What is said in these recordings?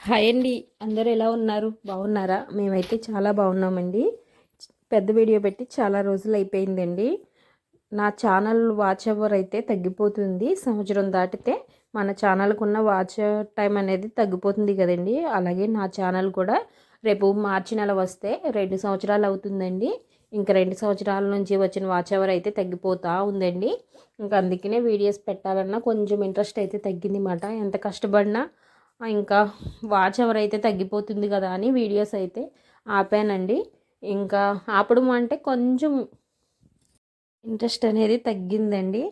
Hi అండి. అందరూ ఎలా ఉన్నారు? బాగున్నారా? మేమైతే చాలా బాగున్నామండి. పెద్ద వీడియో పెట్టి చాలా రోజులు అయిపోయిందండి. నా ఛానల్ వాచ్ అవర్ అయితే తగ్గిపోతుంది. సంవత్సరం దాటితే మన ఛానల్కు ఉన్న వాచ్ టైం అనేది తగ్గిపోతుంది కదండి. అలాగే నా ఛానల్ కూడా రేపు మార్చి నెల వస్తే రెండు సంవత్సరాలు అవుతుందండి. ఇంకా రెండు సంవత్సరాల నుంచి వచ్చిన వాచ్ అవర్ అయితే తగ్గిపోతూ ఉందండి. ఇంకా అందుకనే వీడియోస్ పెట్టాలన్నా కొంచెం ఇంట్రెస్ట్ అయితే తగ్గింది మాట. ఎంత కష్టపడినా ఇంకా వాచ్ అవర్ అయితే తగ్గిపోతుంది కదా అని వీడియోస్ అయితే ఆపానండి. ఇంకా ఆపడం అంటే కొంచెం ఇంట్రెస్ట్ అనేది తగ్గిందండి.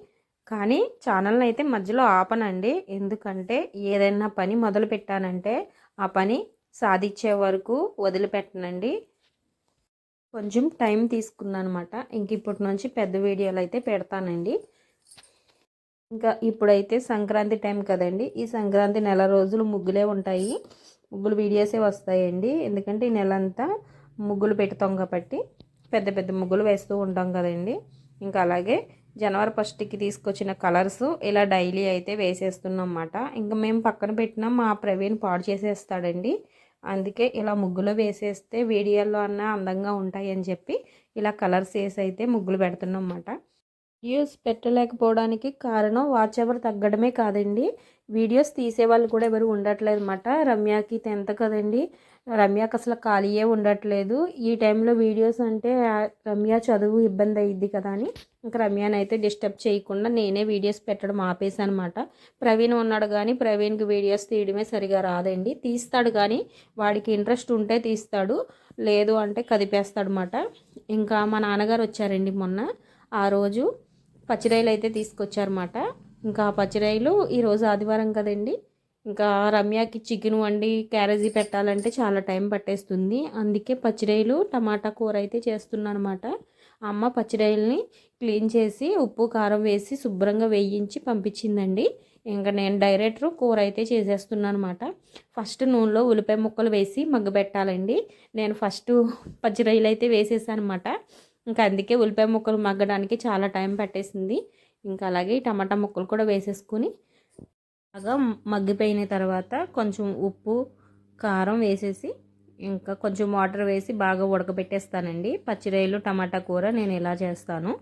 కానీ ఛానల్ని అయితే మధ్యలో ఆపనండి. ఎందుకంటే ఏదైనా పని మొదలు పెట్టానంటే ఆ పని సాధించే వరకు వదిలిపెట్టనండి. కొంచెం టైం తీసుకున్నాను అనమాట ఇంక ఇప్పటి నుంచి పెద్ద వీడియోలు అయితే పెడతానండి. ఇంకా ఇప్పుడైతే సంక్రాంతి టైం కదండి. ఈ సంక్రాంతి నెల రోజులు ముగ్గులే ఉంటాయి. ముగ్గులు వీడియోసే వస్తాయండి. ఎందుకంటే ఈ నెల అంతా ముగ్గులు పెడతాం కాబట్టి పెద్ద పెద్ద ముగ్గులు వేస్తూ ఉంటాం కదండి. ఇంకా అలాగే జనవరి ఫస్ట్కి తీసుకొచ్చిన కలర్స్ ఇలా డైలీ అయితే వేసేస్తున్నాం అన్నమాట ఇంకా మేము పక్కన పెట్టిన మా ప్రవీణ్ పాడు చేసేస్తాడండి. అందుకే ఇలా ముగ్గులు వేసేస్తే వీడియోలో అన్న అందంగా ఉంటాయి అని చెప్పి ఇలా కలర్స్ వేసి అయితే ముగ్గులు పెడుతున్నాం అన్నమాట వీడియోస్ పెట్టలేకపోవడానికి కారణం వాచ్ అవర్ తగ్గడమే కాదండి. వీడియోస్ తీసేవాళ్ళు కూడా ఎవరు ఉండట్లేదు అనమాట రమ్యకి టెన్త్ కదండి. రమ్యకి అసలు ఖాళీయే ఉండట్లేదు. ఈ టైంలో వీడియోస్ అంటే రమ్య చదువు ఇబ్బంది అయ్యిద్ది కదా అని ఇంకా రమ్యని అయితే డిస్టర్బ్ చేయకుండా నేనే వీడియోస్ పెట్టడం ఆపేసాను అనమాట ప్రవీణ్ ఉన్నాడు కానీ ప్రవీణ్కి వీడియోస్ తీయడమే సరిగా రాదండి. తీస్తాడు కానీ వాడికి ఇంట్రెస్ట్ ఉంటే తీస్తాడు లేదు అంటే కదిపేస్తాడు అనమాట ఇంకా మా నాన్నగారు వచ్చారండి మొన్న. ఆ రోజు పచ్చిరాయలు అయితే తీసుకొచ్చారన్నమాట. ఇంకా పచ్చిరాయలు ఈరోజు ఆదివారం కదండి. ఇంకా రమ్యకి చికెన్ వండి క్యారేజీ పెట్టాలంటే చాలా టైం పట్టేస్తుంది. అందుకే పచ్చిరాయలు టమాటా కూర అయితే చేస్తున్నాను అనమాట అమ్మ పచ్చిరాయల్ని క్లీన్ చేసి ఉప్పు కారం వేసి శుభ్రంగా వేయించి పంపించిందండి. ఇంకా నేను డైరెక్టర్ కూర అయితే చేసేస్తున్నాను అనమాట ఫస్ట్ నూనెలో ఉల్లిపాయ ముక్కలు వేసి మగ్గబెట్టాలండి. నేను ఫస్ట్ పచ్చిరాయలు అయితే వేసేసాను అనమాట ఇంకా అందుకే ఉల్లిపాయ ముక్కలు మగ్గడానికి చాలా టైం పట్టేసింది. ఇంకా అలాగే టమాటా ముక్కలు కూడా వేసేసుకుని బాగా మగ్గిపోయిన తర్వాత కొంచెం ఉప్పు కారం వేసేసి ఇంకా కొంచెం వాటర్ వేసి బాగా ఉడకబెట్టేస్తానండి. పచ్చిరాయలు టమాటా కూర నేను ఎలా చేస్తాను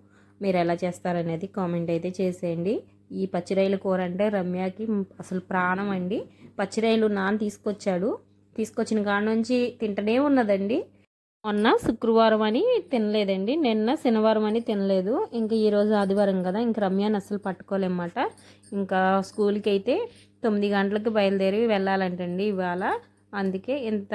మీరు ఎలా చేస్తారనేది కామెంట్ అయితే చేసేయండి. ఈ పచ్చిరాయల కూర అంటే రమ్యకి అసలు ప్రాణం అండి. పచ్చిరాయలు నాన్న తీసుకొచ్చాడు. తీసుకొచ్చిన కాడ నుంచి తింటనే ఉన్నదండి. మొన్న శుక్రవారం అని తినలేదండి. నిన్న శనివారం అని తినలేదు. ఇంకా ఈరోజు ఆదివారం కదా ఇంక రమ్యాన్ని అసలు పట్టుకోలేమాట ఇంకా స్కూల్కి అయితే తొమ్మిది గంటలకు బయలుదేరి వెళ్ళాలంటండి ఇవాళ. అందుకే ఇంత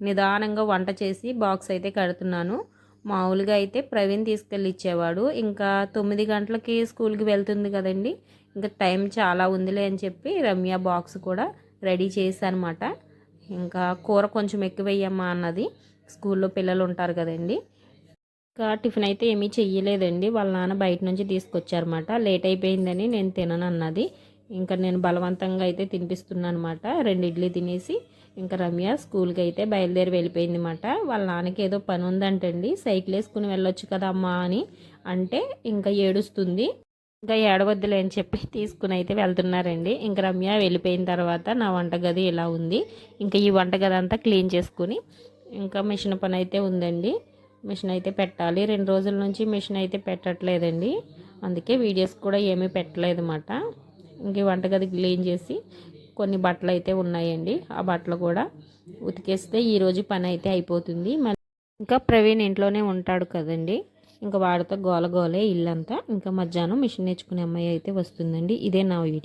నిదానంగా వంట చేసి బాక్స్ అయితే కడుతున్నాను. మామూలుగా అయితే ప్రవీణ్ తీసుకెళ్ళి ఇచ్చేవాడు. ఇంకా తొమ్మిది గంటలకి స్కూల్కి వెళ్తుంది కదండి. ఇంకా టైం చాలా ఉందిలే అని చెప్పి రమ్య బాక్స్ కూడా రెడీ చేశానమాట ఇంకా కూర కొంచెం ఎక్కువ వేయమ్మా అన్నది. స్కూల్లో పిల్లలు ఉంటారు కదండి. ఇంకా టిఫిన్ అయితే ఏమీ చెయ్యలేదండి. వాళ్ళ నాన్న బయట నుంచి తీసుకొచ్చారన్నమాట. లేట్ అయిపోయిందని నేను తినను అన్నది. ఇంకా నేను బలవంతంగా అయితే తినిపిస్తున్నాను అనమాట రెండు ఇడ్లీ తినేసి ఇంకా రమ్య స్కూల్కి అయితే బయలుదేరి వెళ్ళిపోయింది అనమాట వాళ్ళ నాన్నకి ఏదో పని ఉందంటండి. సైకిల్ వేసుకుని వెళ్ళొచ్చు కదా అమ్మా అని అంటే ఇంకా ఏడుస్తుంది. ఇంకా ఏడవద్దులే అని చెప్పి తీసుకుని అయితే వెళ్తున్నారండి. ఇంకా రమ్య వెళ్ళిపోయిన తర్వాత నా వంటగది ఇలా ఉంది. ఇంకా ఈ వంటగది అంతా క్లీన్ చేసుకుని ఇంకా మిషన్ పని అయితే ఉందండి. మిషన్ అయితే పెట్టాలి. రెండు రోజుల నుంచి మిషన్ అయితే పెట్టట్లేదండి. అందుకే వీడియోస్ కూడా ఏమీ పెట్టలేదు అన్నమాట ఇంక వంటగది క్లీన్ చేసి కొన్ని బట్టలు అయితే ఉన్నాయండి. ఆ బట్టలు కూడా ఉతికేస్తే ఈరోజు పని అయితే అయిపోతుంది. మళ్ళీ ఇంకా ప్రవీణ్ ఇంట్లోనే ఉంటాడు కదండి. ఇంకా వాడితో గోల గోలే ఇల్లంతా. ఇంకా మధ్యాహ్నం మిషన్ నేర్చుకునే అమ్మాయి అయితే వస్తుందండి. ఇదే నా వీడియో.